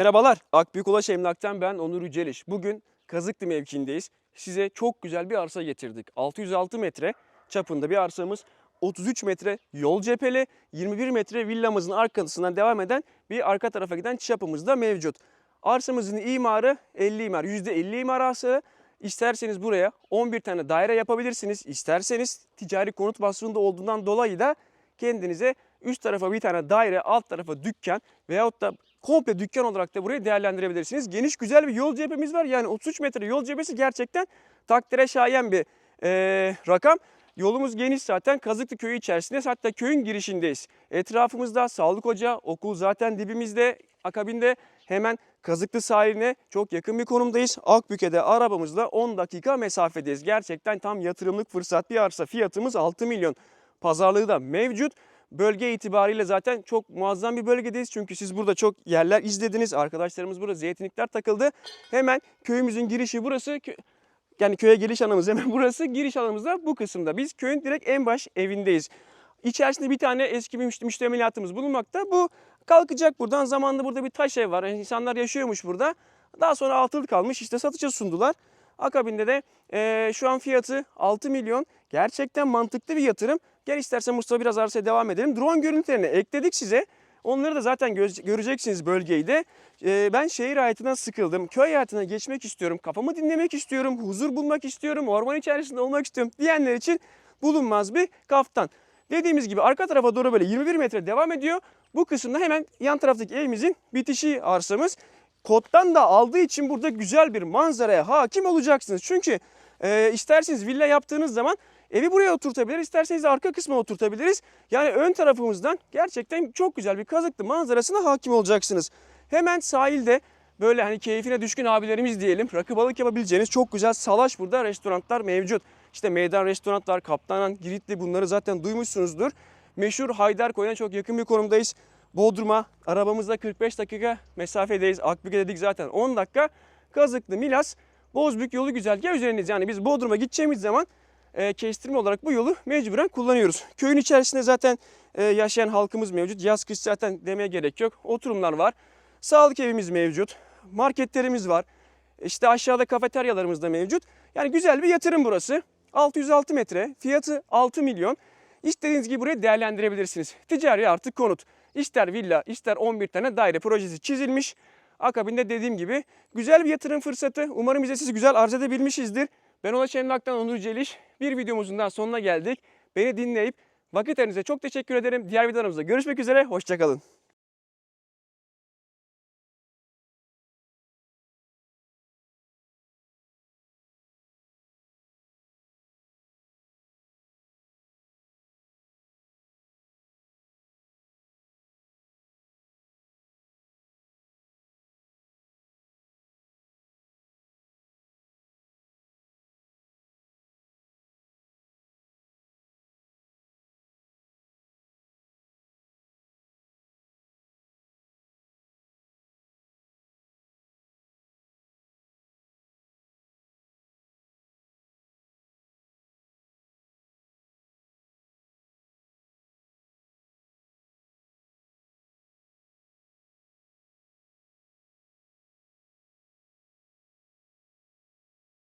Merhabalar, Akbük Ulaş Emlak'tan ben Onur Yüceliş. Bugün Kazıklı mevkiindeyiz. Size çok güzel bir arsa getirdik. 606 metre çapında bir arsamız. 33 metre yol cepheli, 21 metre villamızın arkasından devam eden bir arka tarafa giden çapımız da mevcut. Arsamızın imarı 50 imar, %50 imar arsa. İsterseniz buraya 11 tane daire yapabilirsiniz. İsterseniz ticari konut vasfında olduğundan dolayı da kendinize üst tarafa bir tane daire, alt tarafa dükkan veyahut da komple dükkan olarak da burayı değerlendirebilirsiniz. Geniş güzel bir yol cephemiz var. Yani 33 metre yol cephesi gerçekten takdire şayan bir eee, rakam. Yolumuz geniş zaten Kazıklı köyü içerisinde hatta köyün girişindeyiz. Etrafımızda sağlık ocağı, okul zaten dibimizde. Akabinde hemen Kazıklı sahiline çok yakın bir konumdayız. Akbük'e arabamızla 10 dakika mesafedeyiz. Gerçekten tam yatırımlık fırsat bir arsa. Fiyatımız 6 milyon. Pazarlığı da mevcut. Bölge itibariyle zaten çok muazzam bir bölgedeyiz. Çünkü siz burada çok yerler izlediniz. Arkadaşlarımız burada zeytinlikler takıldı. Hemen köyümüzün girişi burası. Yani köye geliş alanımız hemen burası. Giriş alanımız da bu kısımda. Biz köyün direkt en baş evindeyiz. İçerisinde bir tane eski bir müşte- müştemilatımız bulunmakta. Bu kalkacak buradan. Zamanında burada bir taş ev var. Yani insanlar yaşıyormuş burada. Daha sonra altılı kalmış. İşte satışa sundular. Akabinde de eee, şu an fiyatı 6 milyon. Gerçekten mantıklı bir yatırım. Gel istersen Mustafa biraz arsaya devam edelim. Drone görüntülerini ekledik size. Onları da zaten göreceksiniz bölgeyi de. Ee, ben şehir hayatından sıkıldım. Köy hayatına geçmek istiyorum. Kafamı dinlemek istiyorum. Huzur bulmak istiyorum. Orman içerisinde olmak istiyorum diyenler için bulunmaz bir kaftan. Dediğimiz gibi arka tarafa doğru böyle 21 metre devam ediyor. Bu kısımda hemen yan taraftaki evimizin bitişi arsamız. Koddan da aldığı için burada güzel bir manzaraya hakim olacaksınız. Çünkü e, isterseniz villa yaptığınız zaman evi buraya oturtabiliriz, isterseniz arka kısma oturtabiliriz. Yani ön tarafımızdan gerçekten çok güzel bir kazıklı manzarasına hakim olacaksınız. Hemen sahilde böyle hani keyfine düşkün abilerimiz diyelim. Rakı balık yapabileceğiniz çok güzel salaş burada restoranlar mevcut. İşte meydan restoranlar, Kaptanan, Giritli bunları zaten duymuşsunuzdur. Meşhur Haydarkoy'a çok yakın bir konumdayız. Bodrum'a arabamızda 45 dakika mesafedeyiz. Akbük'e dedik zaten 10 dakika. Kazıklı, Milas, Bozbük yolu güzergah üzerindeyiz. Yani biz Bodrum'a gideceğimiz zaman e, kestirme olarak bu yolu mecburen kullanıyoruz. Köyün içerisinde zaten e, yaşayan halkımız mevcut. Yaz kış zaten demeye gerek yok. Oturumlar var. Sağlık evimiz mevcut. Marketlerimiz var. İşte aşağıda kafeteryalarımız da mevcut. Yani güzel bir yatırım burası. 606 metre, fiyatı 6 milyon. İstediğiniz gibi burayı değerlendirebilirsiniz. Ticari artık konut. İster villa, ister 11 tane daire projesi çizilmiş. Akabinde dediğim gibi güzel bir yatırım fırsatı. Umarım bize sizi güzel arz edebilmişizdir. Ben Ulaş Emlak'tan Onur Celiş. Bir videomuzun daha sonuna geldik. Beni dinleyip vakit ayırdığınız için çok teşekkür ederim. Diğer videolarımızda görüşmek üzere. Hoşçakalın.